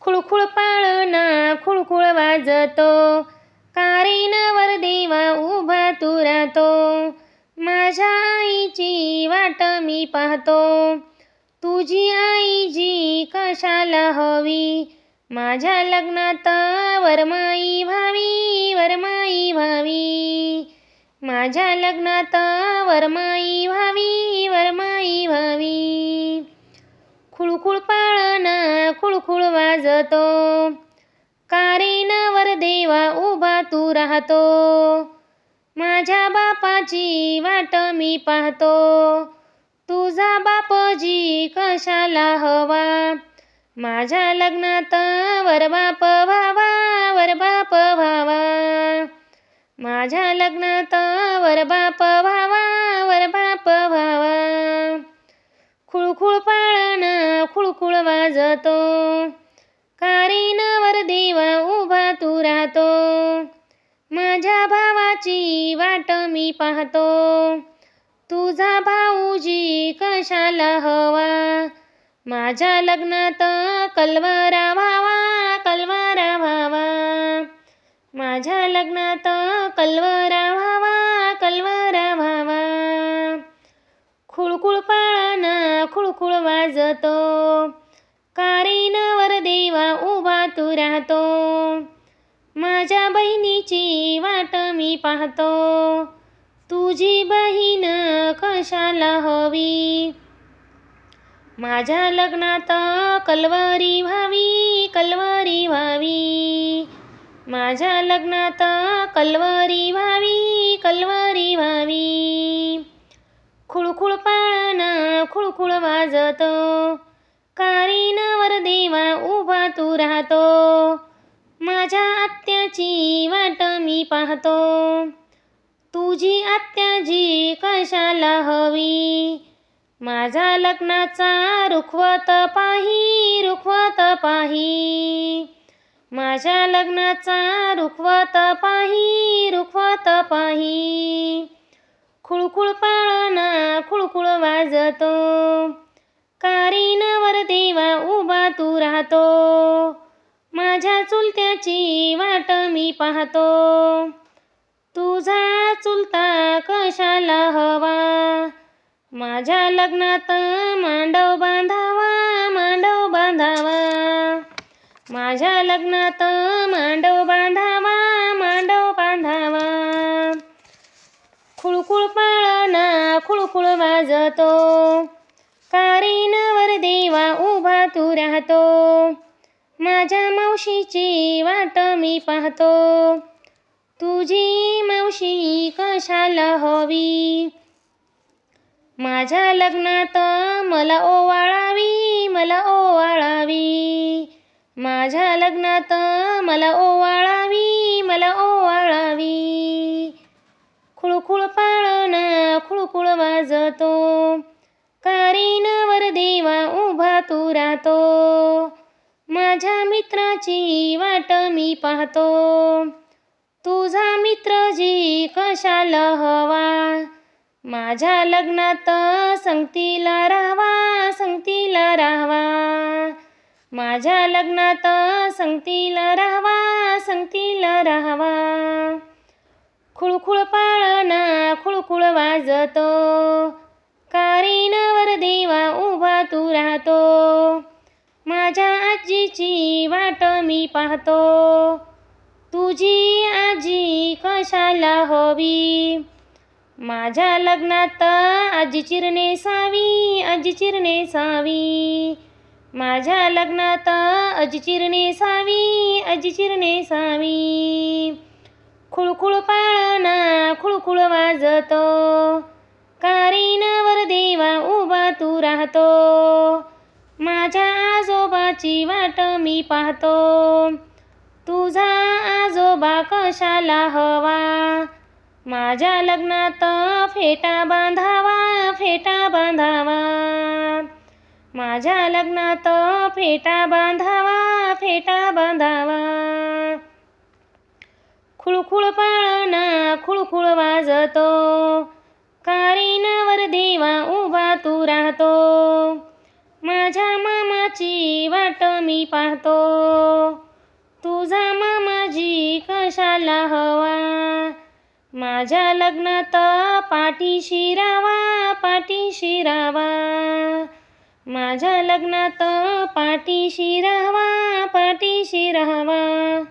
खुळखुळ पाळणा खुळखुळ वाजतो. कारेनावर देवा उभा तुरातो माझ्या आईची वाट मी पाहतो. तुझी आई जी कशाला हवी? माझ्या लग्नात वरमाई व्हावी वरमाई व्हावी. माझ्या लग्नात वरमाई व्हावी वरमाई व्हावी. खुळखुळ पाळणा खुळखुळ वाजतो. कारेनावर देवा उभा तू राहतो. माझ्या बापाची वाट मी पाहतो. तुझा बापजी कशाला हवा? माझ्या लग्नात वर बाप व्हावा वरबाप व्हावा. माझ्या लग्नात वरबाप व्हावा वरबाप व्हावा वाजतो. कारेनावर देवा उभा तू राहतो. माझ्या भावाची वाट मी पाहतो. तुझा भाऊजी कशाला हवा? माझ्या लग्नात कलवरा व्हावा कलवरा व्हावा. माझ्या लग्नात कलवरा व्हावा कलवरा व्हावा. खुळखुळ पाळाना खुळखुळ वाजतो. राहतो. माझ्या बहिणीची वाट मी पाहतो. तुझी बहीण कशाला हवी? माझ्या लग्नात कलवारी व्हावी कलवारी व्हावी. माझ्या लग्नात कलवारी व्हावी कलवारी व्हावी. खुळखुळ पाळणा खुळखुळ वाजत. कारेनावर राहतो. माझ्या आत्याची वाट मी पाहतो. तुझी आत्याजी कशाला हवी? माझा लग्नाचा रुखवत पाही रुखवत पाही. माझ्या लग्नाचा रुखवत पाही रुखवत पाही. खुळखुळ पाळणा खुळखुळ वाजतो. कारेनावर देवा उभा तू राहतो. माझ्या चुलत्याची वाट मी पाहतो. तुझा चुलता कशाला हवा? माझ्या लग्नात मांडव बांधावा मांडव बांधावा. माझ्या लग्नात मांडव बांधावा मांडव बांधावा. खुळखुळ पाळणा खुळखुळ वाजतो. कारेनावर उभा तू राहतो. माझ्या मावशीची वाट मी पाहतो. तुझी मावशी कशाला हवी? माझ्या लग्नात मला ओवाळावी मला ओवाळावी. माझ्या लग्नात मला ओवाळावी मला ओवाळावी. खुळखुळ पाळणा खुळखुळ वाजतो. कारेनावर देवा उभा तू राहतो. माझ्या मित्राची वाट मी पाहतो. तुझा मित्र जी कशाला हवा? माझ्या लग्नात संगतीला राहावा संगतीला राहावा. माझ्या लग्नात संगतीला राहावा संगतीला राहावा. खुळखुळ पाळणा खुळखुळ वाजतो. कारेनावर देवा उभा तू राहतो. माझ्या आजीची वाट मी पाहतो. तुझी आजी कशाला हवी? माझ्या लग्नात आजी चिरणे सावी आजी चिरणे सावी. माझ्या लग्नात आजी चिरणे सावी आजी चिरणे सावी. खुळखुळ पाळणा खुळखुळ वाजतो. कारीन राहतो. माझ्या आजोबाची वाट मी पाहतो. तुझा आजोबा कशाला हवा? माझ्या लग्नात फेटा बांधावा फेटा बांधावा. माझ्या लग्नात फेटा बांधावा फेटा बांधावा. खुळखुळ पाळणा खुळखुळ वाजतो. मामाची वाट मी पाहतो. तुझा मामाजी कशाला हवा? माझ्या लग्नात पाठीशी रावा पाठीशी रावा माझ्या लग्नात पाठीशी राहावा पाठीशी राहावा